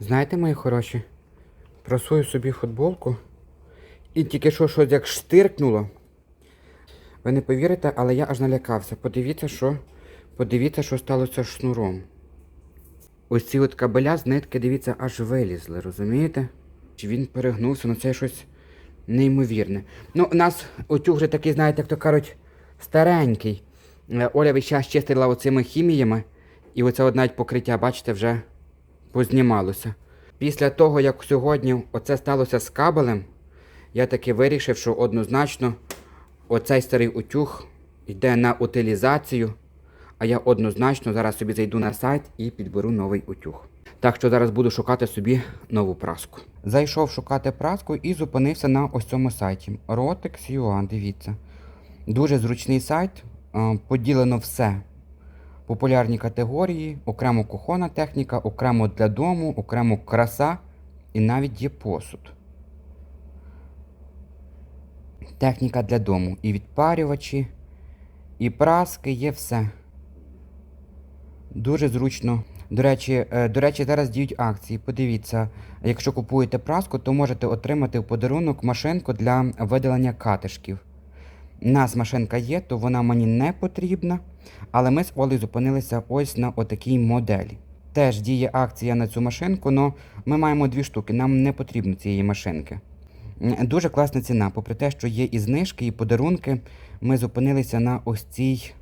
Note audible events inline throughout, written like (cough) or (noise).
Знаєте, мої хороші, просую собі футболку і тільки що щось як штиркнуло. Ви не повірите, але я аж налякався. Подивіться, що, подивіться, що сталося з шнуром. Ось ці от кабеля з нитки, дивіться, аж вилізли, розумієте? Чи він перегнувся, ну це щось неймовірне. Ну, у нас утюг вже такий, знаєте, як то кажуть, старенький. Е, Оля весь час чистила оцими хіміями, і оце от навіть покриття, бачите, вже познімалося. Після того, як сьогодні оце сталося з кабелем, я таки вирішив, що однозначно оцей старий утюг йде на утилізацію, а я однозначно зараз собі зайду на сайт і підберу новий утюг. Так що зараз буду шукати собі нову праску. Зайшов шукати праску і зупинився на ось цьому сайті. Rotex.ua, дивіться. Дуже зручний сайт, поділено все. Популярні категорії, окремо кухонна техніка, окремо для дому, окремо краса і навіть є посуд. Техніка для дому. І відпарювачі, і праски, є все. Дуже зручно. До речі, е, до речі, зараз діють акції. Подивіться, якщо купуєте праску, то можете отримати в подарунок машинку для видалення катишків. Нас машинка є, то вона мені не потрібна. Але ми з Олею зупинилися ось на отакій моделі. Теж діє акція на цю машинку, але ми маємо дві штуки, нам не потрібно цієї машинки. Дуже класна ціна. Попри те, що є і знижки, і подарунки, ми зупинилися на ось цій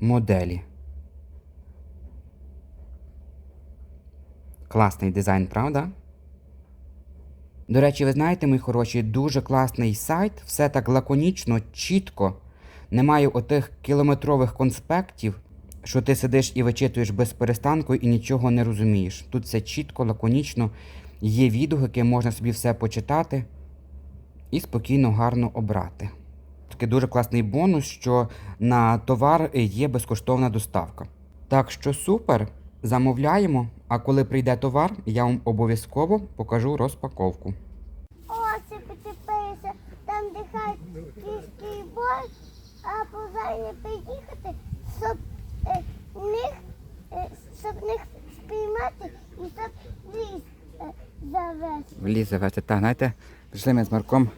моделі. Класний дизайн, правда? До речі, ви знаєте, мої хороші, дуже класний сайт, все так лаконічно, чітко. Немає отих кілометрових конспектів, що ти сидиш і вичитуєш без перестанку і нічого не розумієш. Тут все чітко, лаконічно, є відгуки, можна собі все почитати і спокійно, гарно обрати. Такий дуже класний бонус, що на товар є безкоштовна доставка. Так що супер, замовляємо, а коли прийде товар, я вам обов'язково покажу розпаковку. Оси почепилися, там дихають кішки і бой, а повинні приїхати, щоб е, них, е, щоб них спіймати і щоб ліс е, завести. В ліс завести. Так, знаєте, пішли ми з Марком,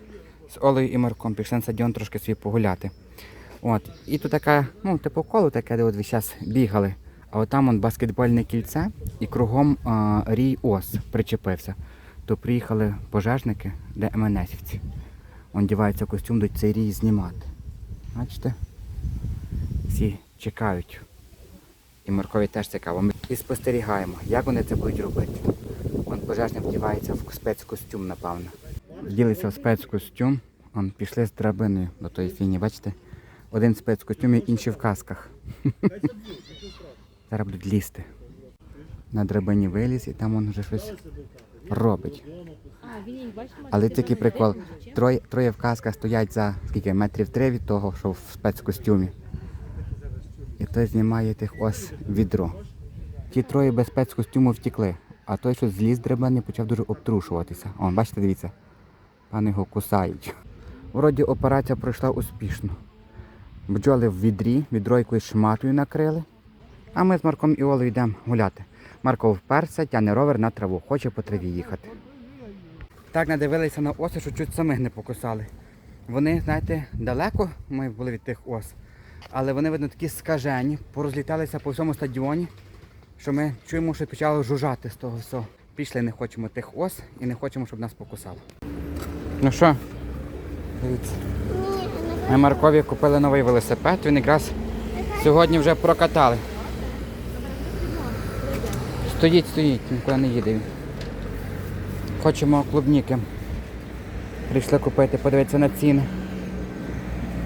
з Олею і Марком, пішли на стадіон трошки собі погуляти. От. І тут така, ну, типу коло таке, де от ви зараз бігали. А от там баскетбольне кільце і кругом а, рій ос причепився. То приїхали пожежники, де МНСівці. Он дівається костюм, до цей рій знімати. Бачите? Всі чекають. І Маркові теж цікаво. Ми і спостерігаємо, як вони це будуть робити. Вон пожежник вдівається в спецкостюм, напевно. Вділися в спецкостюм, он пішли з драбиною до тої фіні, бачите? Один в спецкостюмі, інший в касках. (laughs) Зараз будуть лізти. На драбині виліз і там він вже щось робить. Але такий прикол. Троє, троє в касках стоять за скільки метрів три від того, що в спецкостюмі. І той знімає тих ось відро. Ті троє без спецкостюму втікли, а той, що зліз з почав дуже обтрушуватися. О, бачите, дивіться, пане його кусають. Вроді операція пройшла успішно. Бджоли в відрі, відро якоюсь шматою накрили. А ми з Марком і Олею йдемо гуляти. Марко вперся, тяне ровер на траву, хоче по траві їхати. Так надивилися на оси, що чуть самих не покусали. Вони, знаєте, далеко ми були від тих ос, але вони, видно, такі скажені, порозліталися по всьому стадіоні, що ми чуємо, що почало жужжати з того всього. Пішли, не хочемо тих ос і не хочемо, щоб нас покусало. Ну що, дивіться. Ми Маркові купили новий велосипед, він якраз сьогодні вже прокатали. Стоїть, стоїть, нікуди не їде. Хочемо клубніки. Прийшли купити, подивитися на ціни.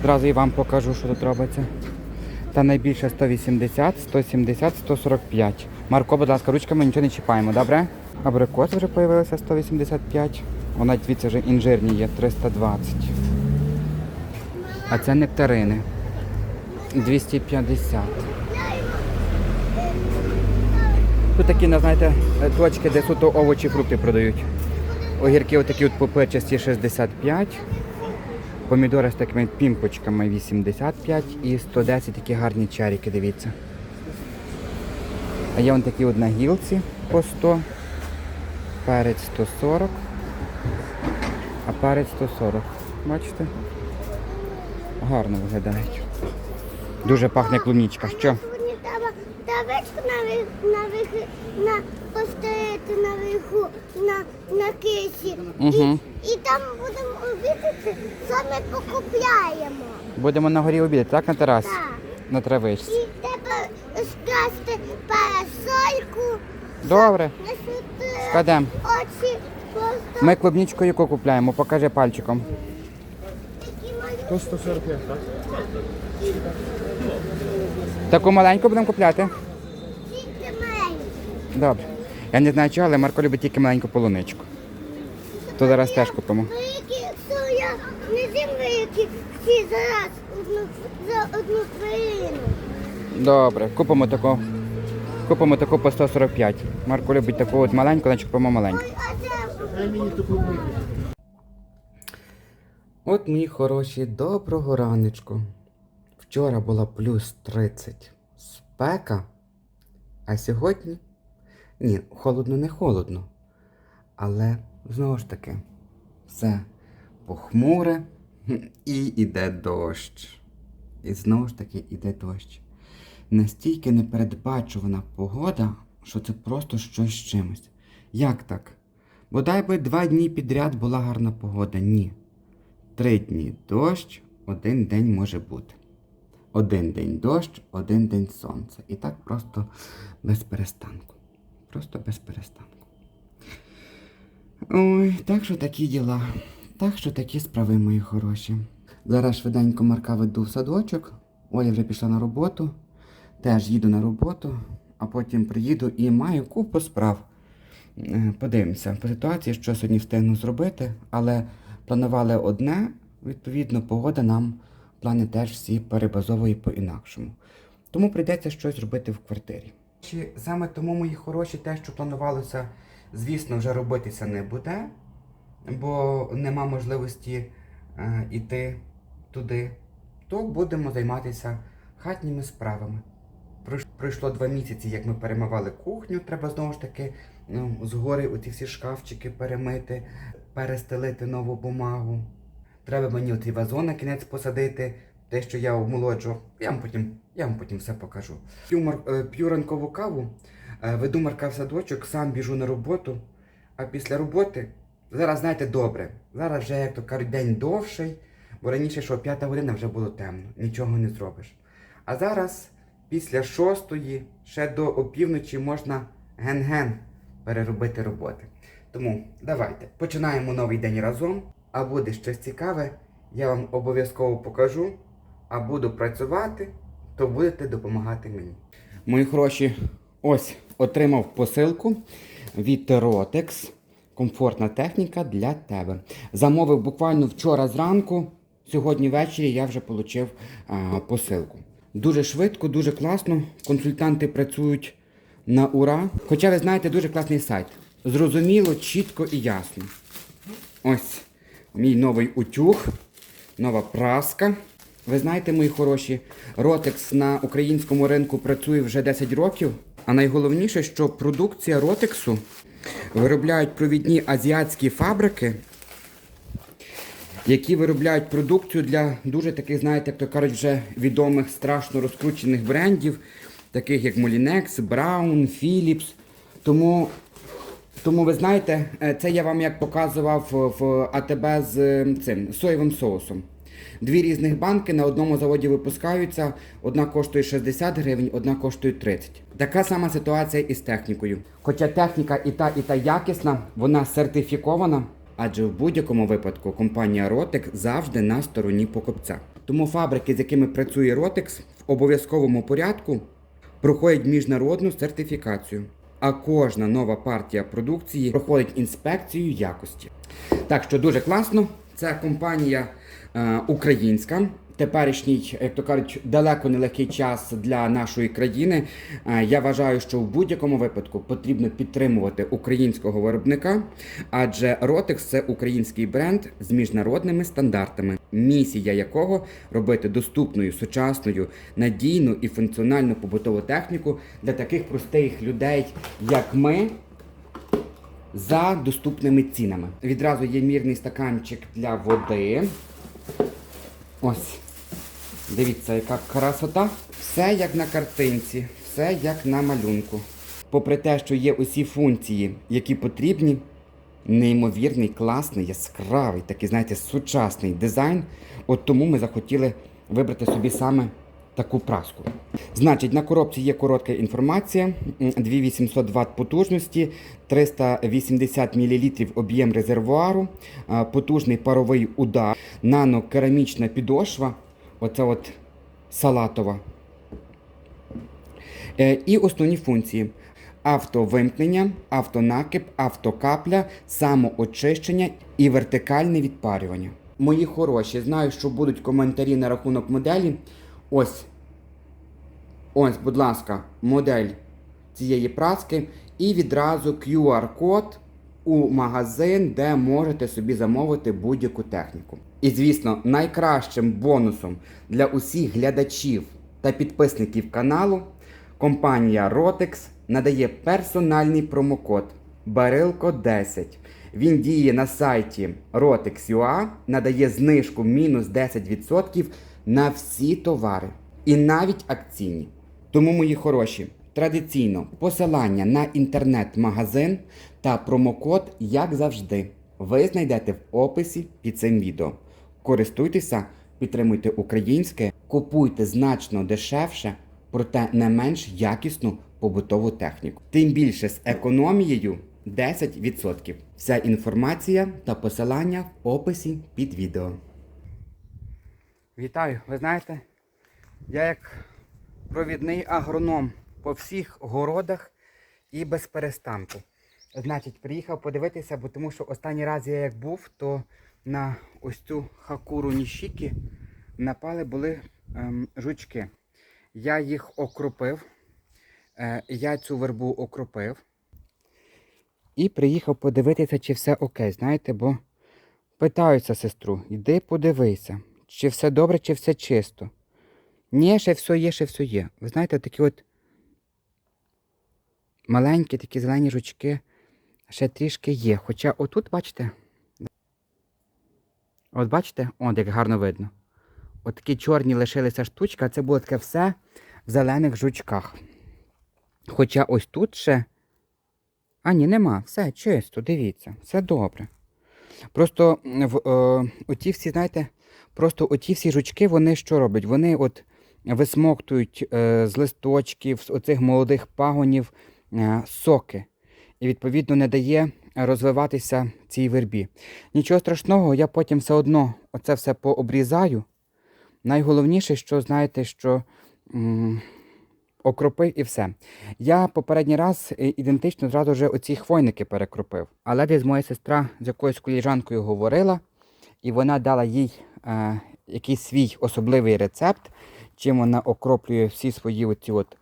Зразу і вам покажу, що тут робиться. Та найбільше 180, 170, 145. Марко, будь ласка, ручками нічого не чіпаємо, добре? Абрикос вже з'явилися 185. Вона дивіться, вже інжирні є 320. А це нектарини. 250. Тут такі, ну, знаєте, точки, де суто овочі, фрукти продають. Огірки отакі от попирчасті 65. Помідори з такими пімпочками 85 і 110 такі гарні чарики, дивіться. А є вон такі от на гілці по 100. перець 140, а перець 140. Бачите? Гарно виглядають. Дуже пахне клубнічка. Що? Табличку навих, навих, на, поставити наверху на, на кисі. Угу. І, і там будемо обідати, що ми покупляємо. Будемо на горі обідати, так, на терасі? Так. На травичці. І треба скласти парасольку, Добре. Складемо. очі, просто Ми клубнічку яку купляємо, покажи пальчиком. такі малюнки. 145, так? Таку маленьку будемо купляти? Тільки маленькі. Добре. Я не знаю чого, але Марко любить тільки маленьку полуничку. То зараз теж купимо. Що я не зім великі, всі зараз одну, за одну хвилину. Добре, купимо таку. Купимо таку по 145. Марко любить таку от маленьку, значить купимо маленьку. От мої хороші, доброго раночку. Вчора була плюс 30 спека, а сьогодні ні, холодно не холодно. Але знову ж таки, все похмуре (laughs) і іде дощ. І знову ж таки іде дощ. Настільки непередбачувана погода, що це просто щось з чимось. Як так? Бодай би два дні підряд була гарна погода. Ні. Три дні дощ, один день може бути. Один день дощ, один день сонце. І так просто без перестанку. Просто без перестанку. Ой, так що такі діла. Так що такі справи мої хороші. Зараз швиденько Марка веду в садочок. Оля вже пішла на роботу. Теж їду на роботу, а потім приїду і маю купу справ. Е, Подивимося по ситуації, що сьогодні встигну зробити, але планували одне, відповідно, погода нам плани теж всі перебазовує по-інакшому. Тому прийдеться щось робити в квартирі. Чи саме тому, мої хороші, те, що планувалося, звісно, вже робитися не буде, бо нема можливості е, іти туди, то будемо займатися хатніми справами. Пройшло два місяці, як ми перемивали кухню. Треба знову ж таки ну, згори оці всі шкафчики перемити, перестелити нову бумагу. Треба мені оцей вазон на кінець посадити, те, що я омолоджував. Я вам потім, я вам потім все покажу. П'ю, е, п'ю ранкову каву, е, веду Марка в садочок, сам біжу на роботу. А після роботи, зараз знаєте добре, зараз вже, як то кажуть, день довший, бо раніше, що п'ята година вже було темно, нічого не зробиш. А зараз, після шостої, ще до опівночі можна ген-ген переробити роботи. Тому давайте починаємо новий день разом. А буде щось цікаве, я вам обов'язково покажу. А буду працювати, то будете допомагати мені. Мої хороші, ось отримав посилку від Rotex. Комфортна техніка для тебе. Замовив буквально вчора зранку. Сьогодні ввечері я вже отримав посилку. Дуже швидко, дуже класно. Консультанти працюють на ура. Хоча ви знаєте, дуже класний сайт. Зрозуміло, чітко і ясно. Ось мій новий утюг, нова праска. Ви знаєте, мої хороші, Ротекс на українському ринку працює вже 10 років. А найголовніше, що продукція Ротексу виробляють провідні азіатські фабрики, які виробляють продукцію для дуже таких, знаєте, як то кажуть, вже відомих страшно розкручених брендів, таких як Molinex, Brown, Philips. Тому тому ви знаєте, е, це я вам як показував в АТБ з е, цим соєвим соусом. Дві різних банки на одному заводі випускаються. Одна коштує 60 гривень, одна коштує 30. Така сама ситуація і з технікою. Хоча техніка і та, і та якісна, вона сертифікована, адже в будь-якому випадку компанія Rotex завжди на стороні покупця. Тому фабрики, з якими працює Rotex, в обов'язковому порядку проходять міжнародну сертифікацію. А кожна нова партія продукції проходить інспекцію якості. Так що дуже класно. Це компанія е, українська. Теперішній, як то кажуть, далеко не легкий час для нашої країни. Е, я вважаю, що в будь-якому випадку потрібно підтримувати українського виробника, адже Rotex – це український бренд з міжнародними стандартами, місія якого робити доступною, сучасною, надійну і функціональну побутову техніку для таких простих людей, як ми, за доступними цінами. Відразу є мірний стаканчик для води. Ось. Дивіться, яка красота. Все як на картинці, все як на малюнку. Попри те, що є усі функції, які потрібні, неймовірний, класний, яскравий, такий, знаєте, сучасний дизайн. От тому ми захотіли вибрати собі саме таку праску. Значить, на коробці є коротка інформація: 2800 Вт потужності, 380 мл об'єм резервуару, потужний паровий удар, нанокерамічна підошва, оце от салатова. Е, І основні функції: автовимкнення, автонакип, автокапля, самоочищення і вертикальне відпарювання. Мої хороші, знаю, що будуть коментарі на рахунок моделі. Ось. Ось, будь ласка, модель цієї праски. І відразу QR-код у магазин, де можете собі замовити будь-яку техніку. І, звісно, найкращим бонусом для усіх глядачів та підписників каналу компанія Rotex надає персональний промокод Барилко 10. Він діє на сайті Rotex.ua, надає знижку мінус 10% на всі товари і навіть акційні. Тому, мої хороші, традиційно посилання на інтернет-магазин та промокод, як завжди, ви знайдете в описі під цим відео. Користуйтеся, підтримуйте українське, купуйте значно дешевше, проте не менш якісну побутову техніку. Тим більше з економією 10%. Вся інформація та посилання в описі під відео. Вітаю! Ви знаєте, я як провідний агроном по всіх городах і без перестанку. Значить, приїхав подивитися, бо тому що останній раз я як був, то на ось цю хакуру ніщіки напали були ем, жучки. Я їх окропив, е, я цю вербу окропив. І приїхав подивитися, чи все окей, знаєте, бо питаюся сестру, йди подивися, чи все добре, чи все чисто. Ні, ще все є, ще все є. Ви знаєте, такі от маленькі такі зелені жучки ще трішки є. Хоча отут, бачите, от бачите, от як гарно видно. От такі чорні лишилися штучка, це було таке все в зелених жучках. Хоча ось тут ще. А, ні, нема, все чисто, дивіться, все добре. Просто в, е, оті всі, знаєте, просто оті всі жучки, вони що роблять? Вони от висмоктують е, з листочків, з оцих молодих пагонів е, соки. І, відповідно, не дає розвиватися цій вербі. Нічого страшного, я потім все одно оце все пообрізаю. Найголовніше, що знаєте, що м, окропив і все. Я попередній раз е, ідентично зразу вже оці хвойники перекропив. Але десь моя сестра з якоюсь коліжанкою говорила, і вона дала їй е, якийсь свій особливий рецепт, чим вона окроплює всі свої оці от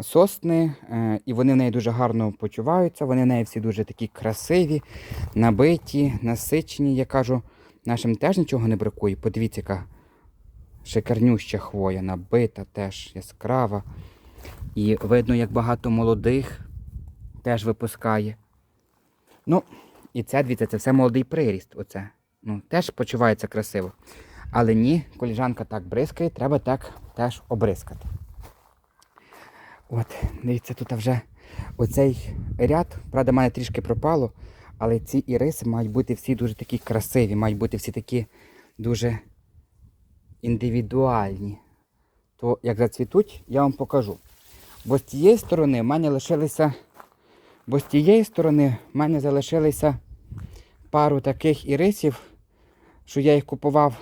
сосни, е, і вони в неї дуже гарно почуваються. Вони в неї всі дуже такі красиві, набиті, насичені. Я кажу, нашим теж нічого не бракує. Подивіться, яка шикарнюща хвоя, набита, теж яскрава. І видно, як багато молодих теж випускає. Ну, і це, дивіться, це все молодий приріст. Оце. Ну, теж почувається красиво. Але ні, коліжанка так бризкає, треба так теж обризкати. От, дивіться, тут вже оцей ряд, правда, в мене трішки пропало, але ці іриси мають бути всі дуже такі красиві, мають бути всі такі дуже індивідуальні. То як зацвітуть, я вам покажу. Бо з тієї сторони в мене лишилися. Бо з тієї сторони в мене залишилися пару таких ірисів, що я їх купував,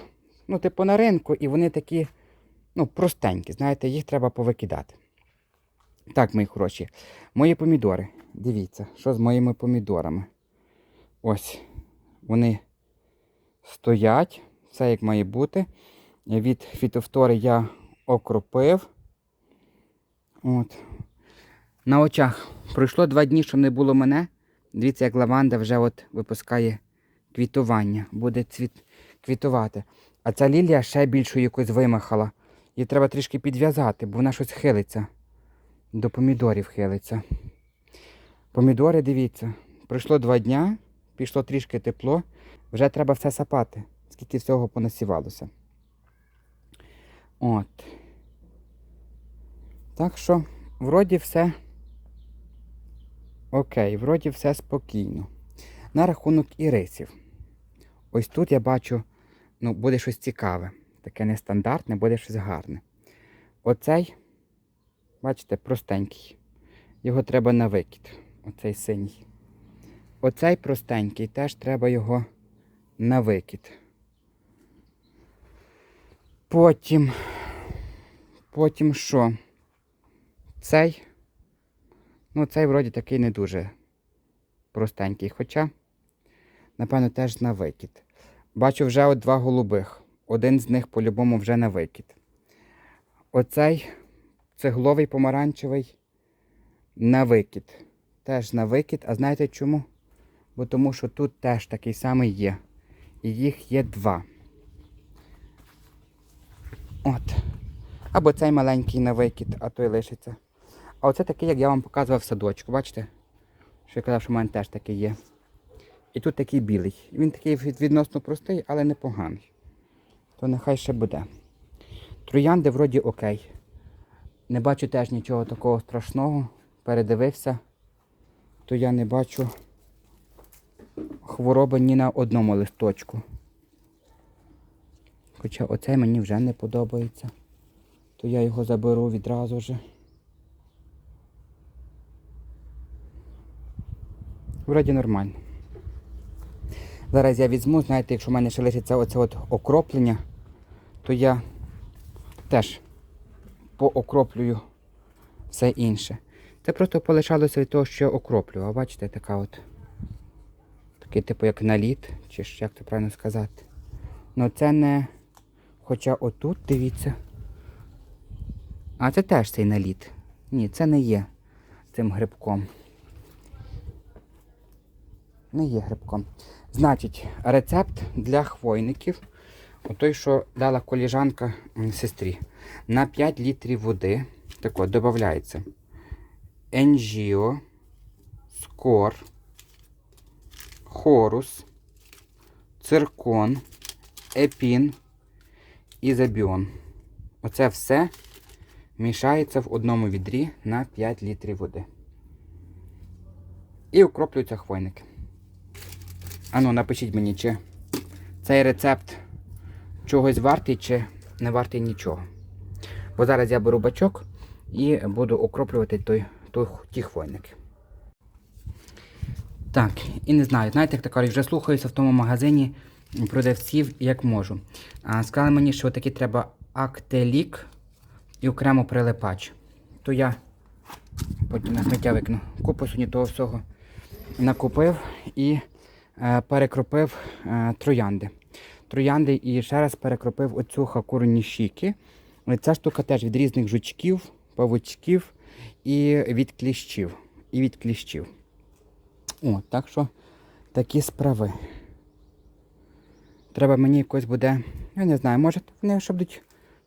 ну, типу, на ринку, і вони такі, ну, простенькі, знаєте, їх треба повикидати. Так, мої хороші. Мої помідори. Дивіться, що з моїми помідорами. Ось. Вони стоять, все як має бути. Від фітофтори я окропив. От. На очах пройшло два дні, що не було мене. Дивіться, як лаванда вже от випускає квітування, буде цвіт... квітувати. А ця лілія ще більшу якось вимахала. Її треба трішки підв'язати, бо вона щось хилиться. До помідорів хилиться. Помідори, дивіться, Пройшло два дня, пішло трішки тепло, вже треба все сапати, скільки всього понасівалося. От. Так що, вроді все. Окей, вроді все спокійно. На рахунок ірисів. Ось тут я бачу, ну, буде щось цікаве. Таке нестандартне, буде щось гарне. Оцей, бачите, простенький. Його треба на викид. Оцей синій. Оцей простенький, теж треба його на викид. Потім. Потім що? Цей. Ну, цей вроді такий не дуже простенький. Хоча, напевно, теж на викид. Бачу вже от два голубих. Один з них по-любому вже на викид. Оцей цегловий помаранчевий на викид. Теж на викид. А знаєте чому? Бо тому що тут теж такий самий є. І їх є два. От. Або цей маленький на викид, а той лишиться. А оце такий, як я вам показував в садочку, бачите? Що я казав, що в мене теж такий є. І тут такий білий. Він такий відносно простий, але непоганий. То нехай ще буде. Троянди вроді окей. Не бачу теж нічого такого страшного. Передивився, то я не бачу хвороби ні на одному листочку. Хоча оцей мені вже не подобається, то я його заберу відразу же. Вроді нормально. Зараз я візьму, знаєте, якщо в мене ще лишиться оце от окроплення, то я теж поокроплюю все інше. Це просто полишалося від того, що я окроплював. Бачите, така от. Такий типу як наліт, чи ж як це правильно сказати. Ну це не. Хоча отут, дивіться. А це теж цей наліт. Ні, це не є цим грибком. Не є грибком. Значить, рецепт для хвойників. Той, що дала коліжанка сестрі. На 5 літрів води тако, додається енжіо, скор, хорус, циркон, епін і забіон. Оце все мішається в одному відрі на 5 літрів води. І окроплюються хвойники. Ану, напишіть мені, чи цей рецепт чогось вартий, чи не вартий нічого. Бо зараз я беру бачок і буду окроплювати той, той, ті хвойники. Так, і не знаю, знаєте, як кажуть, вже слухаюся в тому магазині продавців, як можу. А, сказали мені, що таки треба актелік і окремо прилипач. То я потім на сміття викину. Купу сьогодні того всього накупив і е, перекропив е, троянди. Троянди і ще раз перекропив оцю хакуру нішіки. Е, Ця штука теж від різних жучків, павучків і від кліщів. І від кліщів. О, так що такі справи. Треба мені якось буде, я не знаю, може вони ще будуть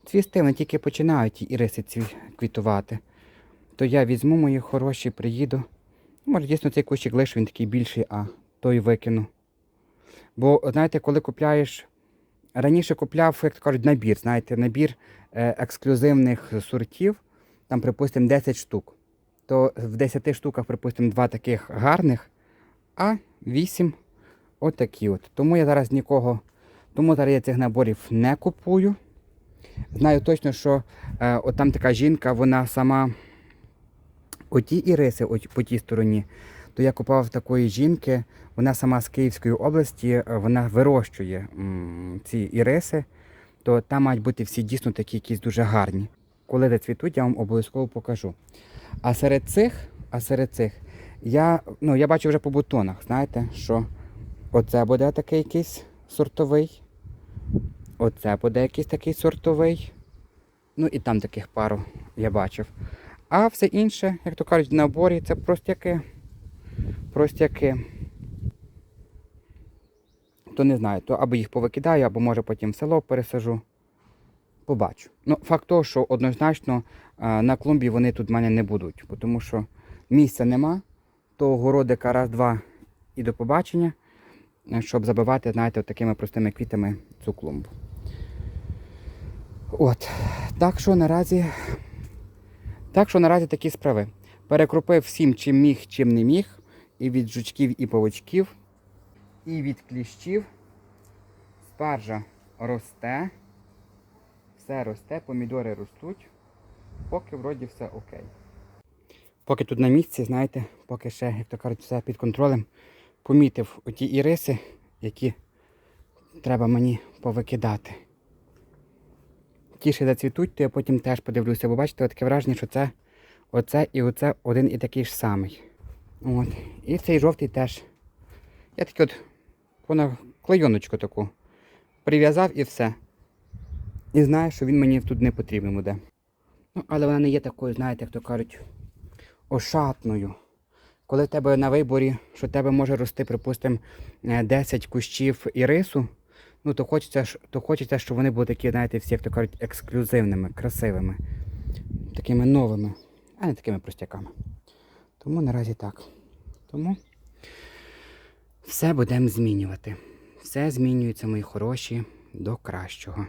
цвісти, вони тільки починають ті іриси цві... квітувати. То я візьму мої хороші, приїду. Може, дійсно цей кущик лише він такий більший, а той викину. Бо, знаєте, коли купляєш. Раніше купляв, як то кажуть, набір, знаєте, набір е, ексклюзивних сортів, там, припустимо, 10 штук. То в 10 штуках, припустимо, два таких гарних, а 8 отакі от. Тому я зараз нікого, тому зараз я цих наборів не купую. Знаю точно, що е, от там така жінка, вона сама оті іриси от, по тій стороні, то я купував такої жінки, вона сама з Київської області, е, вона вирощує ці іриси, то там мають бути всі дійсно такі якісь дуже гарні. Коли зацвітуть, я вам обов'язково покажу. А серед цих, а серед цих, я, ну, я бачу вже по бутонах, знаєте, що оце буде такий якийсь сортовий, оце буде якийсь такий сортовий. Ну і там таких пару я бачив. А все інше, як то кажуть, в наборі це простяки. Простяки. То не знаю, то або їх повикидаю, або може потім в село пересажу. Побачу. Ну, факт того, що однозначно на клумбі вони тут в мене не будуть, тому що місця нема, то городика раз-два і до побачення, е, щоб забивати, знаєте, такими простими квітами цю клумбу. От. Так що наразі. Так що наразі такі справи. Перекропив всім, чим міг, чим не міг. І від жучків, і павучків, і від кліщів. Спаржа росте. Все росте, помідори ростуть. Поки вроді все окей. Поки тут на місці, знаєте, поки ще, як то кажуть, все під контролем, помітив оті іриси, які треба мені повикидати. Ті ще зацвітуть, то я потім теж подивлюся, бо бачите, таке враження, що це оце і оце один і такий ж самий. От. І цей жовтий теж. Я такий от понад клейоночку таку прив'язав і все. І знаю, що він мені тут не потрібен буде. Ну, але вона не є такою, знаєте, як то кажуть, ошатною. Коли в тебе на виборі, що в тебе може рости, припустимо, 10 кущів ірису, ну то хочеться, то хочеться, щоб вони були такі, знаєте, всі, як то кажуть, ексклюзивними, красивими, такими новими, а не такими простяками. Тому наразі так. Тому все будемо змінювати. Все змінюється, мої хороші, до кращого.